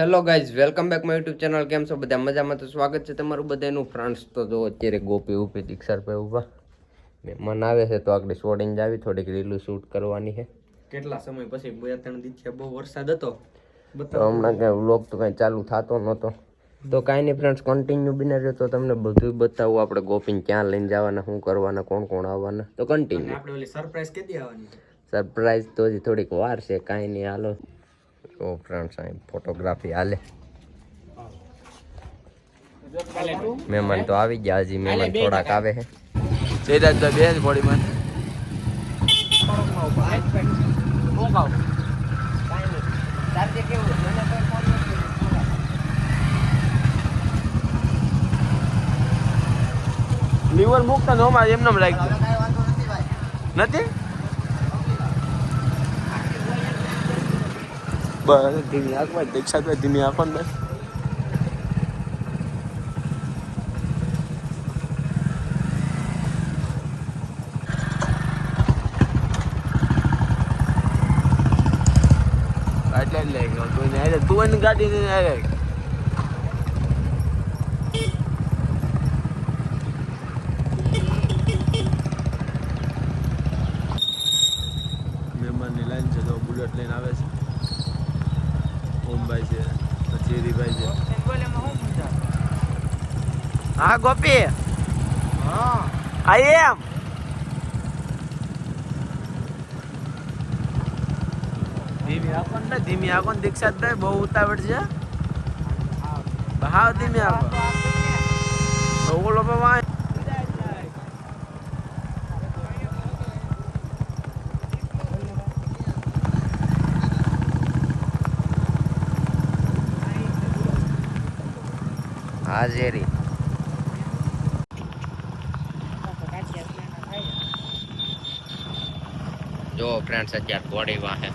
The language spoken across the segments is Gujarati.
Hello guys welcome back my YouTube channel કેમ છો? બધા મજામાં તો સ્વાગત છે તમારું બધાનું. ફ્રેન્ડ્સ તો જો અત્યારે ગોપી ઊભી દીક્ષાર ભાઈ ઊભા. મહેમાન આવે છે તો આગળ છોડીને જાવી થોડીક રીલું શૂટ કરવાની છે. કેટલા સમય પછી બે ત્રણ દિવસે બહુ વરસાદ હતો? હમણાં કાંઈ વ્લોગ તો કાંઈ ચાલુ થતો નહોતો. તો કાંઈ નહીં ફ્રેન્ડ્સ કન્ટિન્યુ બિના રહ્યો તો તમને બધું બતાવું. આપણે ગોપીને ક્યાં લઈને જવાના શું કરવાના કોણ કોણ આવવાના. તો કન્ટિન્યુ આપણે ઓલી સરપ્રાઈઝ કેદી આવવાની સરપ્રાઈઝ તો હજી થોડીક વાર છે કાંઈ નહીં. હાલો. તો ફ્રેન્ડ્સ અહીં ફોટોગ્રાફી હાલે. મહેમાન તો આવી ગયા, હજી મહેમાન થોડાક આવે છે. તો બે જ બોડી મને લીવર મુકતા નોમાં એમને રાખજો નથી? બસ, ધીમી આંખમાં દીક્ષા તો ધીમી આંખો ને એટલે જ લઈ ગયો તું ને તું એની ગાડી ને હારે. મહેમાનની લાઈન છે, તો બુલેટ લઈને આવે છે. ઓમભાઈ છે પછી હરીભાઈ છે. હા ગોપી. આઈ એમ. ધીમી આંખો ને ધીમી આંખો ને દીક્ષા બહુ ઉતાવળ છે. હા. ધીમી આંખો ઓગળો બાબા હાજરી. જો ફ્રેન્ડ્સ અત્યારે થોડી વાહે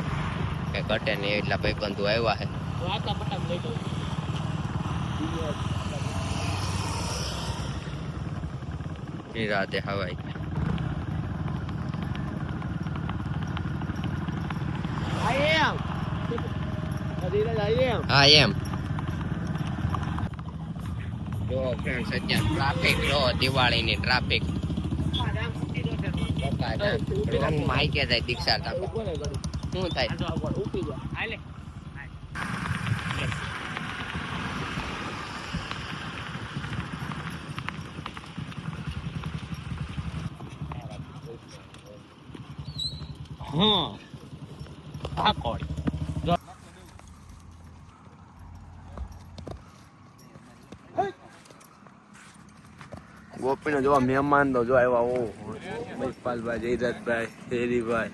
કે કટે ને એટલા ભાઈબંધુ આવ્યા છે. નિરાતે હવાઈ. હા એમ. જો ફ્રેન્ડ્સ અત્યારે ટ્રાફિક જો દિવાળીની ટ્રાફિક માઈકે જાય દીક્ષા તા શું થાય? ગોપીનો જોવા મહેમાન તો જો આવ્યા ઓ મહિપાલભાઈ જયરાજભાઈ હેરીભાઈ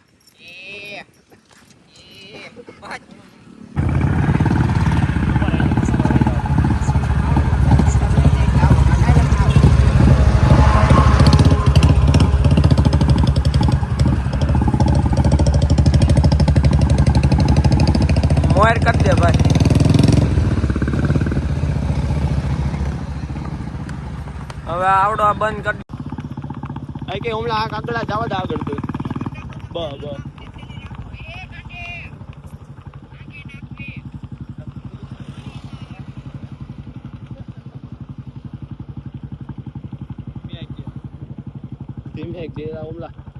હવે આવડો આ બંધ કરી આ કે હમણાં આ કાગડા જવા દે આગળ તો. બ બ. ધીમે જે હમણાં.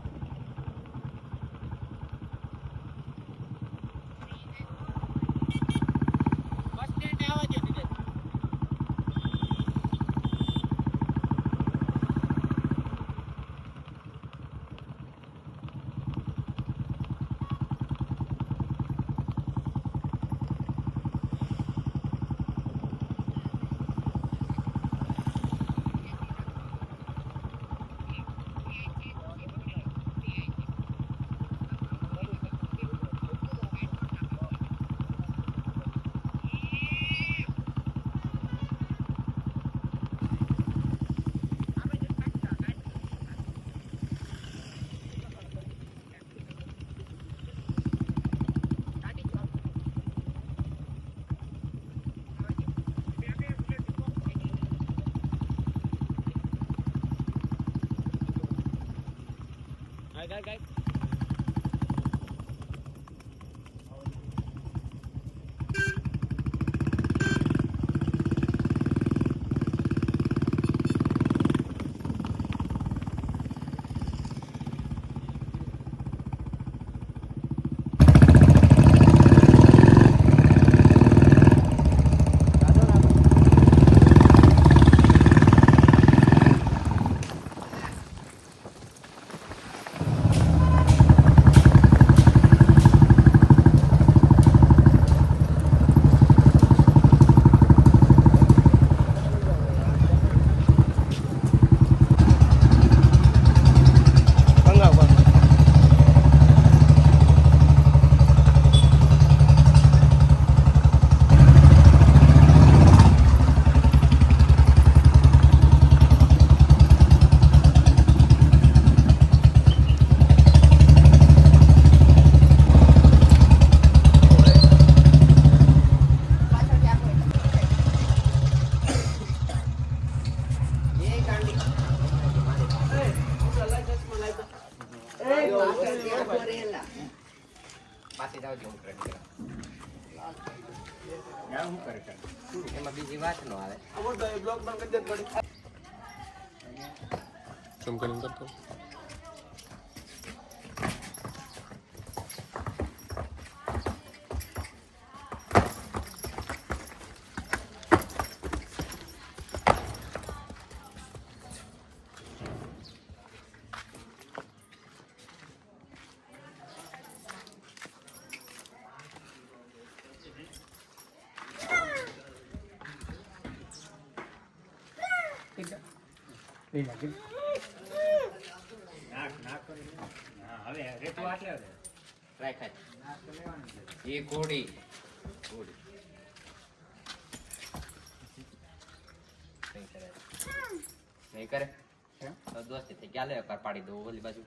All right, guys. એમાં બીજી વાત નો આવે. કરીને કરતો? ટ્રાય ખાય એ ઘોડી ઘોડી નહીં કરે. કરે? દોસ્તી થઈ ગયા લે? પાડી દઉં ઓલી બાજુ.